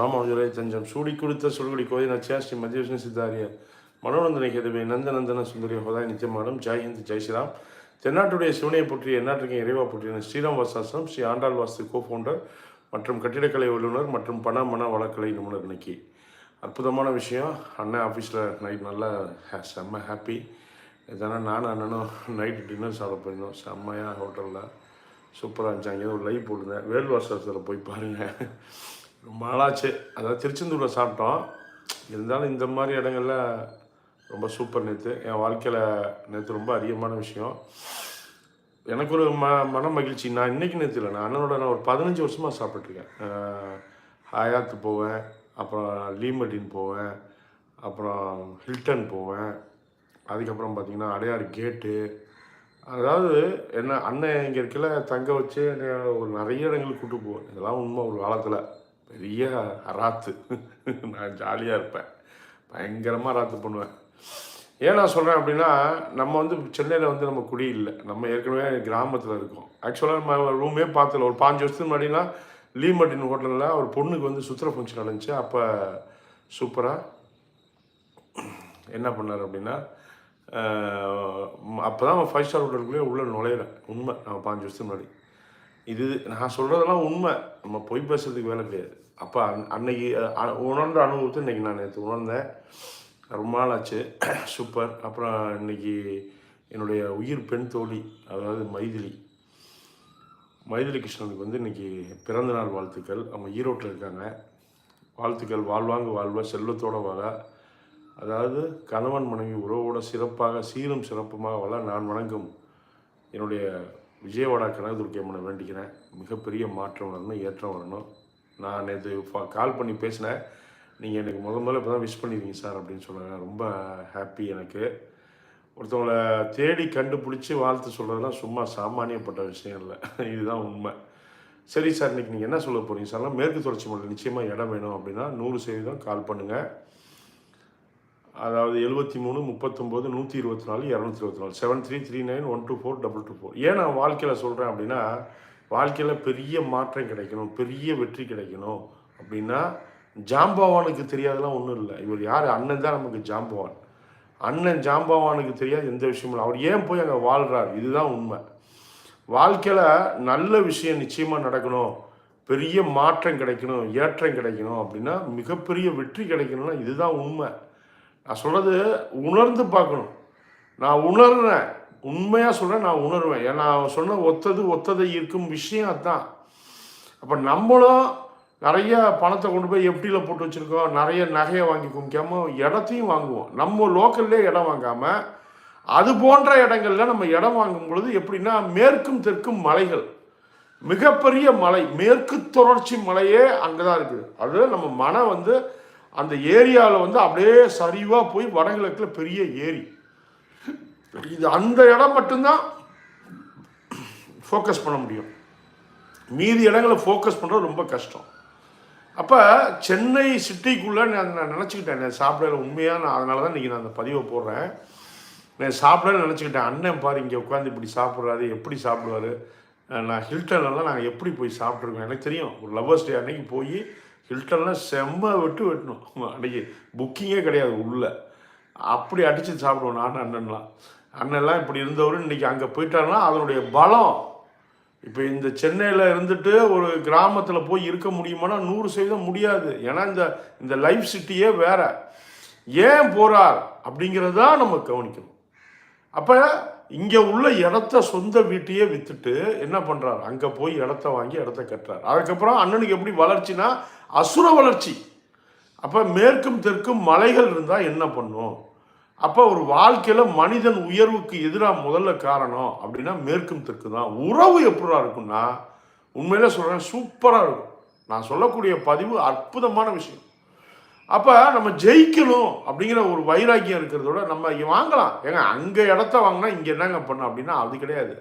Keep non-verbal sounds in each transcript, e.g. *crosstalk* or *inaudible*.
ராமானுஜரை தஞ்சம். சூடி கொடுத்த சுடுகுடி கோயில் நச்சியா ஸ்ரீ மத்தியவிஷ்ணு சித்தாரிய மனோநந்தன கேதவே நந்தநந்தன சுந்தரிய ஹோதாய் நித்தியமானம் ஜெய் ஹிந்த் ஜெய் ஸ்ரீராம். தென்னாட்டுடைய சிவனையை பற்றி எந்நாட்டுக்கு இறைவா போற்றின ஸ்ரீராம் வாசாசனம் ஸ்ரீ ஆண்டாள் வாஸ்து கோ ஃபவுண்டர் மற்றும் கட்டிடக்கலை வல்லுநர் மற்றும் பண மன வழக்கலை நிபுணர் இன்னைக்கு. அற்புதமான விஷயம். அண்ணன் ஆஃபீஸில் நைட் நல்லா செம்ம ஹாப்பி இதனால் நானும் அண்ணனும் நைட்டு டின்னர் சாப்பிட போயிருந்தோம். செம்மையாக ஹோட்டலில் சூப்பராக இருந்துச்சு. அங்கே ஒரு லைவ் போட்டுருந்தேன். வேல்வாசத்தில் போய் பாருங்கள் ரொம்ப நாளாச்சு. அதாவது திருச்செந்தூரில் சாப்பிட்டோம். இருந்தாலும் இந்த மாதிரி இடங்கள்ல ரொம்ப சூப்பர் நேற்று என் வாழ்க்கையில் நேற்று ரொம்ப அதிகமான விஷயம். எனக்கு ஒரு ம மன மகிழ்ச்சி. நான் இன்னைக்கு நேற்று இல்லை நான் அண்ணனோட நான் ஒரு பதினஞ்சு வருஷமாக சாப்பிட்ருக்கேன் ஹயாத்து போவேன் அப்புறம் லீமட்டின் போவேன் அப்புறம் ஹில்டன் போவேன் அதுக்கப்புறம் பார்த்திங்கன்னா அடையாறு கேட்டு. அதாவது என்ன அண்ணன் இங்கே இருக்கல தங்க வச்சு ஒரு நிறைய இடங்களுக்கு கூட்டு போவேன். இதெல்லாம் உண்மை ஒரு காலத்தில். பெரிய அராத்து நான் ஜாலியாக இருப்பேன். பயங்கரமாக அராத்து பண்ணுவேன். ஏன் நான் சொல்கிறேன் அப்படின்னா நம்ம வந்து சென்னையில் வந்து நம்ம குடி இல்லை. நம்ம ஏற்கனவே கிராமத்தில் இருக்கோம். ஆக்சுவலாக நம்ம ரூமே பார்த்தல. ஒரு பாஞ்சு வருஷத்துக்கு முன்னாடிலாம் லீமட்டின் ஹோட்டலில் ஒரு பொண்ணுக்கு வந்து சுத்திர ஃபங்க்ஷன் நடந்துச்சு. அப்போ சூப்பராக என்ன பண்ணார் அப்படின்னா அப்போ தான் ஃபைவ் ஸ்டார் ஹோட்டலுக்குள்ளே உள்ளே நுழையிறேன் உண்மை. நான் பாஞ்சு வருஷத்துக்கு முன்னாடி. இது நான் சொல்கிறதெல்லாம் உண்மை. நம்ம பொய் பேசுறதுக்கு வேலை கிடையாது. அப்போ அன் அன்னைக்கு அ- உணர்ந்த அனுபவத்தை இன்னைக்கு நான் நேற்று உணர்ந்தேன். ரொம்ப நாள் ஆச்சு. *clears throat* சூப்பர். அப்புறம் இன்னைக்கு என்னுடைய உயிர் பெண் தோழி அதாவது மைதிலி. மைதிலி கிருஷ்ணனுக்கு வந்து இன்னைக்கு பிறந்த நாள் வாழ்த்துக்கள். அவங்க ஈரோட்டில் இருக்காங்க. வாழ்த்துக்கள். வாழ்வாங்க வாழ்வ செல்வத்தோட வாழ. அதாவது கணவன் மனைவி உறவோட சிறப்பாக சீரும் சிறப்புமாக வாழ நான் வணங்கும் என்னுடைய விஜயவாடா கனகதுர்க்கை அம்மனை வேண்டிக்கிறேன். மிகப்பெரிய மாற்றம் வரணும் ஏற்றம் வரணும். நான் நேற்று கால் பண்ணி பேசினேன். நீங்கள் எனக்கு முத முதல்ல இப்போ தான் விஷ் பண்ணிடுவீங்க சார் அப்படின்னு சொன்னாங்க ரொம்ப ஹாப்பி எனக்கு. ஒருத்தவங்கள தேடி கண்டுபிடிச்சி வாழ்த்து சொல்கிறதுலாம் சும்மா சாமானியப்பட்ட விஷயம் இல்லை. *laughs* இதுதான் உண்மை. சரி சார் இன்றைக்கி நீங்கள் என்ன சொல்ல போகிறீங்க சார்லாம் மேற்கு தொடர்ச்சி மலை நிச்சயமாக இடம் வேணும் அப்படின்னா நூறு சதவீதம் கால் பண்ணுங்கள் அதாவது எழுபத்தி மூணு முப்பத்தொம்போது நூற்றி இருபத்தி நாலு இரநூத்தி இருபத்தி நாலு. Seven three three nine one two four double two four ஏன் நான் வாழ்க்கையில் சொல்கிறேன் அப்படின்னா வாழ்க்கையில் பெரிய மாற்றம் கிடைக்கணும் பெரிய வெற்றி கிடைக்கணும் அப்படின்னா ஜாம்பவானுக்கு தெரியாதெல்லாம் ஒன்றும் இல்லை. இவர் யார்? அண்ணன் தான் நமக்கு ஜாம்பவான். அண்ணன் ஜாம்பவானுக்கு தெரியாது எந்த விஷயமும் இல்லை. அவர் ஏன் போய் அங்கே வாழ்கிறார் இதுதான் உண்மை. வாழ்க்கையில் நல்ல விஷயம் நிச்சயமாக நடக்கணும். பெரிய மாற்றம் கிடைக்கணும் ஏற்றம் கிடைக்கணும் அப்படின்னா மிகப்பெரிய வெற்றி கிடைக்கணும்னா இதுதான் உண்மை. நான் சொல்கிறது உணர்ந்து பார்க்கணும். நான் உணர்றேன். உண்மையாக சொல்கிறேன் நான் உணர்வேன். ஏன்னா அவன் சொன்ன ஒத்தது ஒத்ததை இருக்கும் விஷயம் அதுதான். அப்போ நம்மளும் நிறைய பணத்தை கொண்டு போய் எஃப்டியில் போட்டு வச்சுருக்கோம். நிறைய நகையை வாங்கி குமிக்காம இடத்தையும் வாங்குவோம். நம்ம லோக்கல்லே இடம் வாங்காமல் அது போன்ற இடங்கள்ல நம்ம இடம் வாங்கும் பொழுது எப்படின்னா மேற்கும் தெற்கும் மலைகள். மிகப்பெரிய மலை மேற்கு தொடர்ச்சி மலையே அங்கே தான் இருக்குது. அது நம்ம மனம் வந்து அந்த ஏரியாவில் வந்து அப்படியே சரிவாக போய் வடகிழக்கில் பெரிய ஏரி. இது அந்த இடம் மட்டும்தான் ஃபோக்கஸ் பண்ண முடியும். மீதி இடங்களை ஃபோக்கஸ் பண்ணுறது ரொம்ப கஷ்டம். அப்போ சென்னை சிட்டிக்குள்ளே நான் நான் நினச்சிக்கிட்டேன் நான் சாப்பிடல உண்மையாக நான் அதனால தான் இன்றைக்கி நான் அந்த பதிவை போடுறேன். நான் சாப்பிடன்னு நினச்சிக்கிட்டேன் அண்ணன் பாரு இங்கே உட்காந்து இப்படி சாப்பிட்றாரு எப்படி சாப்பிடுவாரு? நான் ஹில்டன்லாம் நாங்கள் எப்படி போய் சாப்பிட்ருக்கோம் எனக்கு தெரியும் ஒரு லவ்வர்ஸ் டே அன்னைக்கு போய் ஹில்டன்லாம் செம்ம வெட்டு வெட்டணும். அன்னைக்கு புக்கிங்கே கிடையாது உள்ளே. அப்படி அடித்து சாப்பிடுவோம் நான் அண்ணன்லாம். அண்ணன்லாம் இப்படி இருந்தவர் இன்னைக்கு அங்கே போயிட்டாருன்னா அதனுடைய பலம். இப்போ இந்த சென்னையில் இருந்துட்டு ஒரு கிராமத்தில் போய் இருக்க முடியுமானா நூறு சதவீதம் முடியாது. ஏன்னா இந்த இந்த லைஃப் சிட்டியே வேற. ஏன் போகிறார் அப்படிங்கிறதான் நம்ம கவனிக்கணும். அப்போ இங்கே உள்ள இடத்த சொந்த வீட்டையே வித்துட்டு என்ன பண்ணுறாரு அங்கே போய் இடத்த வாங்கி இடத்த கட்டுறாரு. அதுக்கப்புறம் அண்ணனுக்கு எப்படி வளர்ச்சினா அசுர வளர்ச்சி. அப்போ மேற்கும் தெற்கும் மலைகள் இருந்தால் என்ன பண்ணும்? அப்போ ஒரு வாழ்க்கையில் மனிதன் உயர்வுக்கு எதிராக முதல்ல காரணம் அப்படின்னா மேற்கும் தெற்கு தான். உறவு எப்படா இருக்குன்னா உண்மையில சொல்கிறேன் சூப்பராக இருக்கும். நான் சொல்லக்கூடிய பதிவு அற்புதமான விஷயம். அப்போ நம்ம ஜெயிக்கணும் அப்படிங்கிற ஒரு வைராக்கியம் இருக்கிறதோட நம்ம வாங்கலாம். ஏங்க அங்கே இடத்த வாங்கினா இங்கே என்னங்க பண்ணோம் அப்படின்னா அது கிடையாது.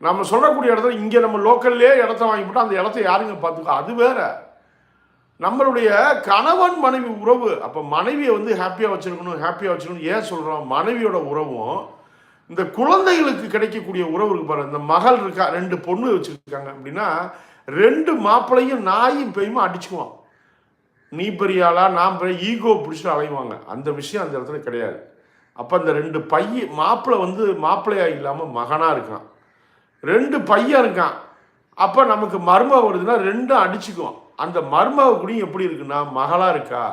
நம்ம சொல்லக்கூடிய இடத்துல இங்கே நம்ம லோக்கல்லே இடத்த வாங்கி அந்த இடத்த யாருங்க பார்த்துக்கோ? அது வேற. நம்மளுடைய கணவன் மனைவி உறவு அப்போ மனைவியை வந்து ஹாப்பியாக வச்சுருக்கணும் ஹாப்பியாக வச்சுருக்கணும். ஏன் சொல்கிறோம் மனைவியோட உறவும் இந்த குழந்தைகளுக்கு கிடைக்கக்கூடிய உறவு இருக்கு பாருங்க. இந்த மகள் இருக்கா ரெண்டு பொண்ணு வச்சுருக்காங்க அப்படின்னா ரெண்டு மாப்பிள்ளையும் நாயும் பெயுமா அடிச்சுக்குவான். நீ பெரிய ஆளா நான் பெரிய ஈகோ பிடிச்சிட்டு அலைவாங்க. அந்த விஷயம் அந்த இடத்துல கிடையாது. அப்போ அந்த ரெண்டு பைய மாப்பிள்ளை வந்து மாப்பிள்ளையா இல்லாமல் மகனாக இருக்கான். ரெண்டு பையன் இருக்கான். அப்போ நமக்கு மர்ம வருதுன்னா ரெண்டும் அடிச்சுக்குவோம் அந்த மர்ம குடி எப்படி இருக்குன்னா மகளாக இருக்கா?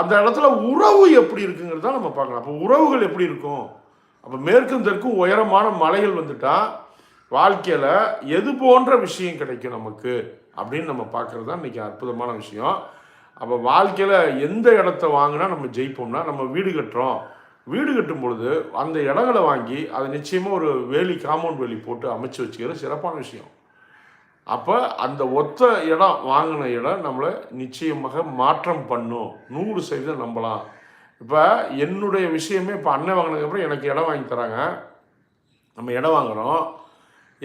அந்த இடத்துல உறவு எப்படி இருக்குங்கிறது தான் நம்ம பார்க்கலாம் அப்போ உறவுகள் எப்படி இருக்கும்? அப்போ மேற்கும் தெற்கும் உயரமான மலைகள் வந்துட்டால் வாழ்க்கையில் எது போன்ற விஷயம் கிடைக்கும் நமக்கு? அப்படின்னு நம்ம பார்க்குறது தான் இன்றைக்கி அற்புதமான விஷயம். அப்போ வாழ்க்கையில் எந்த இடத்த வாங்கினா நம்ம ஜெயிப்போம்னா நம்ம வீடு கட்டுறோம். வீடு கட்டும் பொழுது அந்த இடங்களை வாங்கி அதை நிச்சயமாக ஒரு வேலி காம்பவுண்ட் வேலி போட்டு அமைச்சு வச்சுக்கிறது சிறப்பான விஷயம். அப்போ அந்த ஒத்த இடம் வாங்கின இடம் நம்மளை நிச்சயமாக மாற்றம் பண்ணும். நூறு சதவீதம் நம்பலாம். இப்போ என்னுடைய விஷயமே இப்போ அண்ணன் வாங்கினதுக்கப்புறம் எனக்கு இடம் வாங்கி தராங்க. நம்ம இடம் வாங்குகிறோம்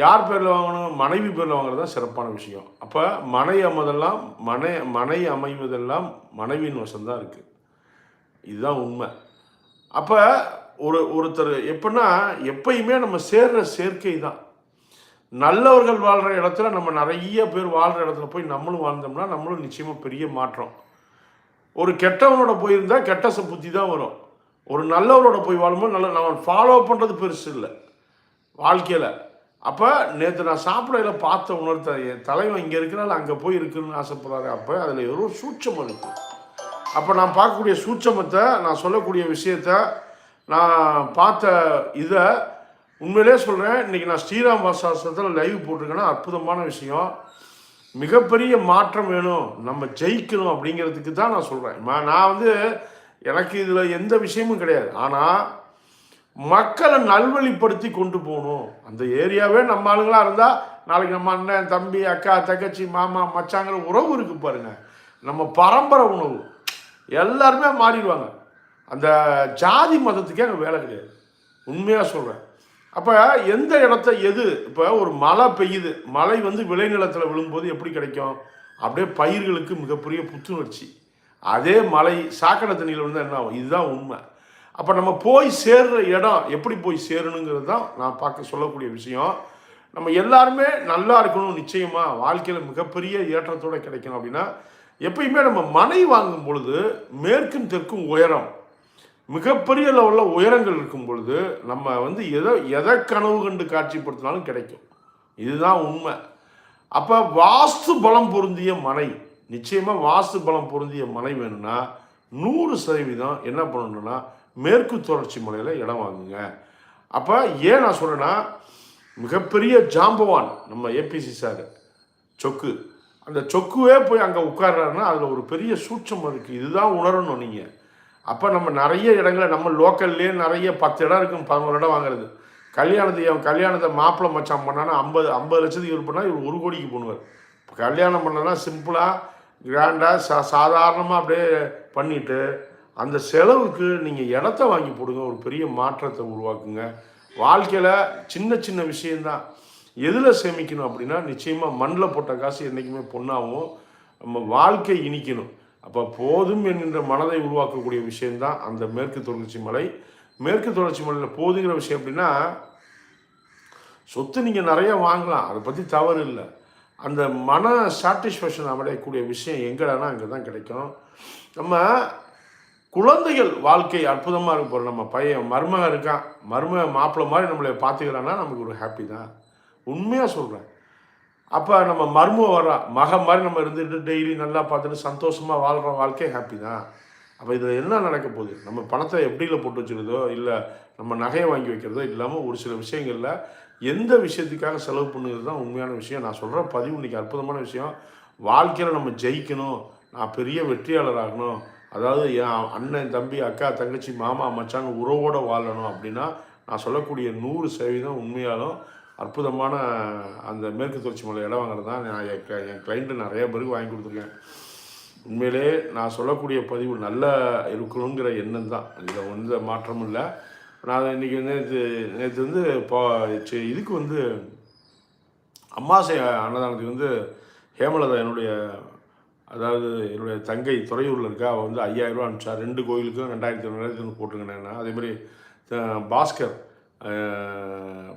யார் பேரில் வாங்கணும்? மனைவி பேரில் வாங்குறது தான் சிறப்பான விஷயம். அப்போ மனை அமைதெல்லாம் மனை மனை அமைவதெல்லாம் மனைவியின் வசம்தான் இருக்குது இதுதான் உண்மை. அப்போ ஒரு ஒருத்தர் எப்படின்னா எப்பயுமே நம்ம சேர்ற சேர்க்கை தான். நல்லவர்கள் வாழ்கிற இடத்துல நம்ம நிறைய பேர் வாழ்கிற இடத்துல போய் நம்மளும் வாழ்ந்தோம்னா நம்மளும் நிச்சயமாக பெரிய மாற்றம். ஒரு கெட்டவனோட போயிருந்தால் கெட்ட புத்தி தான் வரும். ஒரு நல்லவரோட போய் வாழும்போது நல்ல நம்ம ஃபாலோ பண்ணுறது பெருசு இல்லை. வாழ்க்கையில். அப்போ நேற்று நான் சாப்பிடையில் பார்த்த உணர்த்த என் தலைவன் இங்கே இருக்கிறாள் அங்கே போய் இருக்குன்னு ஆசைப்படுறாரு அப்போ அதில் ஒரு சூட்சமம் இருக்கு. அப்போ நான் பார்க்கக்கூடிய சூட்சமத்தை நான் சொல்லக்கூடிய விஷயத்த நான் பார்த்த இதை உண்மையிலே சொல்கிறேன் இன்றைக்கி நான் ஸ்ரீராம் வாசாசத்தில் லைவ் போட்டிருக்கேன்னா அற்புதமான விஷயம். மிகப்பெரிய மாற்றம் வேணும். நம்ம ஜெயிக்கணும் அப்படிங்கிறதுக்கு தான் நான் சொல்கிறேன் நான் வந்து எனக்கு இதில் எந்த விஷயமும் கிடையாது. ஆனால் மக்களை நல்வழிப்படுத்தி கொண்டு போகணும். அந்த ஏரியாவே நம்ம ஆளுங்களாக இருந்தால் நாளைக்கு நம்ம அண்ணன் தம்பி அக்கா தங்கச்சி மாமா மச்சாங்கிற உறவு இருக்குது பாருங்க. நம்ம பரம்பரை உணவு. எல்லாருமே மாறிடுவாங்க. அந்த ஜாதி மதத்துக்கே அங்கே வேலை கிடையாது. உண்மையாக சொல்கிறேன் அப்போ எந்த இடத்த எது இப்போ ஒரு மழை பெய்யுது மழை வந்து விளைநிலத்தில் விழும்போது எப்படி கிடைக்கும்? அப்படியே பயிர்களுக்கு மிகப்பெரிய புத்துணர்ச்சி. அதே மழை சாக்கடை தண்ணியில் விழுந்தால் என்ன ஆகும்? இதுதான் உண்மை. அப்போ நம்ம போய் சேர்ற இடம் எப்படி போய் சேரணுங்கிறது தான் நான் பார்க்க சொல்லக்கூடிய விஷயம். நம்ம எல்லாருமே நல்லா இருக்கணும் நிச்சயமாக வாழ்க்கையில் மிகப்பெரிய ஏற்றத்தோடு கிடைக்கணும் அப்படின்னா எப்பயுமே நம்ம மனை வாங்கும் பொழுது மேற்கும் தெற்கும் உயரம். மிகப்பெரிய லெவலில் உயரங்கள் இருக்கும் பொழுது நம்ம வந்து எதை எதை கனவு கண்டு காட்சிப்படுத்தினாலும் கிடைக்கும். இதுதான் உண்மை. அப்போ வாஸ்து பலம் பொருந்திய மனை நிச்சயமாக வாஸ்து பலம் பொருந்திய மனை வேணும்னா நூறு சதவீதம் என்ன பண்ணணும்னா மேற்கு தொடர்ச்சி மலையில் இடம் வாங்குங்க. அப்போ ஏன் நான் சொல்கிறேன்னா மிகப்பெரிய ஜாம்பவான் நம்ம ஏபிசி சார் சொக்கு. அந்த சொக்குவே போய் அங்கே உட்கார்றாருன்னா அதில் ஒரு பெரிய சூட்சம் இருக்குது இதுதான் உணரணும் நீங்கள் அப்போ நம்ம நிறைய இடங்களை நம்ம லோக்கல்லே நிறைய பத்து இடம் இருக்கும் பதினோரு இடம் வாங்குறது. கல்யாணத்தை அவன் கல்யாணத்தை மாப்பிள்ளை மச்சான் பண்ணானா ஐம்பது ஐம்பது லட்சத்துக்கு இவர் பண்ணால் இவர் ஒரு கோடிக்கு பண்ணுவார். இப்போ கல்யாணம் பண்ணனா சிம்பிளாக கிராண்டாக சா சாதாரணமாக அப்படியே பண்ணிவிட்டு அந்த செலவுக்கு நீங்கள் இடத்த வாங்கி போடுங்க ஒரு பெரிய மாற்றத்தை உருவாக்குங்க. வாழ்க்கையில் சின்ன சின்ன விஷயந்தான் எதில் சேமிக்கணும் அப்படின்னா நிச்சயமாக மண்ணில் போட்ட காசு என்றைக்குமே பொண்ணாகவும் நம்ம வாழ்க்கை இனிக்கணும். அப்போ போதும் என்கின்ற மனதை உருவாக்கக்கூடிய விஷயந்தான் அந்த மேற்கு தொடர்ச்சி மலை. மேற்கு தொடர்ச்சி மலையில் போதுங்கிற விஷயம் அப்படின்னா சொத்து நீங்கள் நிறைய வாங்கலாம் அதை பற்றி தவறு இல்லை. அந்த மன சாட்டிஸ்ஃபேக்ஷன் அடையக்கூடிய விஷயம் எங்கடானா அங்கே தான் கிடைக்கும். நம்ம குழந்தைகள் வாழ்க்கை அற்புதமாக இருக்கும் போகிற நம்ம பையன் மருமகன் இருக்கான். மருமக மாப்பிள்ளை மாதிரி நம்மளை பார்த்துக்கிறான்னா நமக்கு ஒரு ஹாப்பி தான். உண்மையாக சொல்கிறேன் அப்போ நம்ம மர்மம் வர்றா மக மாதிரி நம்ம இருந்துட்டு டெய்லி நல்லா பார்த்துட்டு சந்தோஷமாக வாழ்கிற வாழ்க்கை ஹாப்பி தான். அப்போ இதில் என்ன நடக்க போகுது? நம்ம பணத்தை எப்படியில் போட்டு வச்சுருதோ இல்லை நம்ம நகையை வாங்கி வைக்கிறதோ இல்லாமல் ஒரு சில விஷயங்களில் எந்த விஷயத்துக்காக செலவு பண்ணுறது தான் உண்மையான விஷயம். நான் சொல்கிற பதிவு இன்றைக்கி அற்புதமான விஷயம். வாழ்க்கையில் நம்ம ஜெயிக்கணும். நான் பெரிய வெற்றியாளர் ஆகணும். அதாவது என் அண்ணன் தம்பி அக்கா தங்கச்சி மாமா மச்சான் உறவோடு வாழணும் அப்படின்னா நான் சொல்லக்கூடிய நூறு சதவீதம் உண்மையாலும் அற்புதமான அந்த மேற்கு தொடர்ச்சி மலை இடம் வாங்குறது தான் நான் என் க- என் கிளைண்ட்டு நிறைய பேருக்கு வாங்கி கொடுத்துருக்கேன். உண்மையிலே நான் சொல்லக்கூடிய பதிவு நல்லா இருக்கணுங்கிற எண்ணம் தான். இதில் எந்த மாற்றமும் இல்லை. நான் இன்றைக்கி நேற்று நேற்று வந்து இப்போ இதுக்கு வந்து அம்மாசை அன்னதானத்துக்கு வந்து ஹேமலதா என்னுடைய அதாவது என்னுடைய தங்கை துறையூரில் இருக்கா அவள் வந்து ஐயாயிரரூவா அனுப்பிச்சா ரெண்டு கோயிலுக்கும் ரெண்டாயிரத்தி ரெண்டாயிரத்தி போட்டுருக்கேன் அதே மாதிரி பாஸ்கர்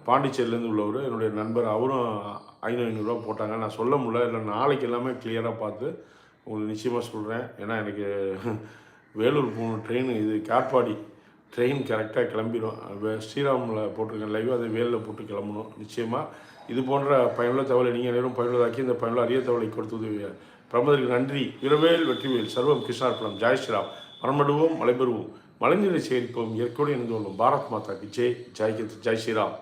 பாண்டிச்சேரியிலேருந்து உள்ளவர் என்னுடைய நண்பர் அவரும் ஐநூறு ஐநூறுரூவா போட்டாங்க. நான் சொல்ல முடியல இல்லை நாளைக்கு எல்லாமே கிளியராக பார்த்து உங்களுக்கு நிச்சயமாக சொல்கிறேன் ஏன்னா எனக்கு வேலூர் போகணும் ட்ரெயின் இது காட்பாடி ட்ரெயின் கரெக்டாக கிளம்பிடும் ஸ்ரீராமில் போட்டிருக்கேன் லைவ் அதை வேலில் போட்டு கிளம்பணும். நிச்சயமாக இது போன்ற பயனுள்ள தகவலை நீங்கள் நேரம் பயனுள்ளதாக்கி இந்த பயனுள்ள அரிய தகவலை கொடுத்தது பிரமதருக்கு நன்றி. இரவேல் வெற்றிவேல். சர்வம் கிருஷ்ணார்பணம். ஜெய் ஸ்ரீராம். மரமடுவோம் மலைபெறுவோம். மழைநீரை சேகரிப்போம். இயற்கையோடு இணைந்து கொள்வோம். பாரத் மாதா கி. ஜெய். ஜெய் ஸ்ரீராம்.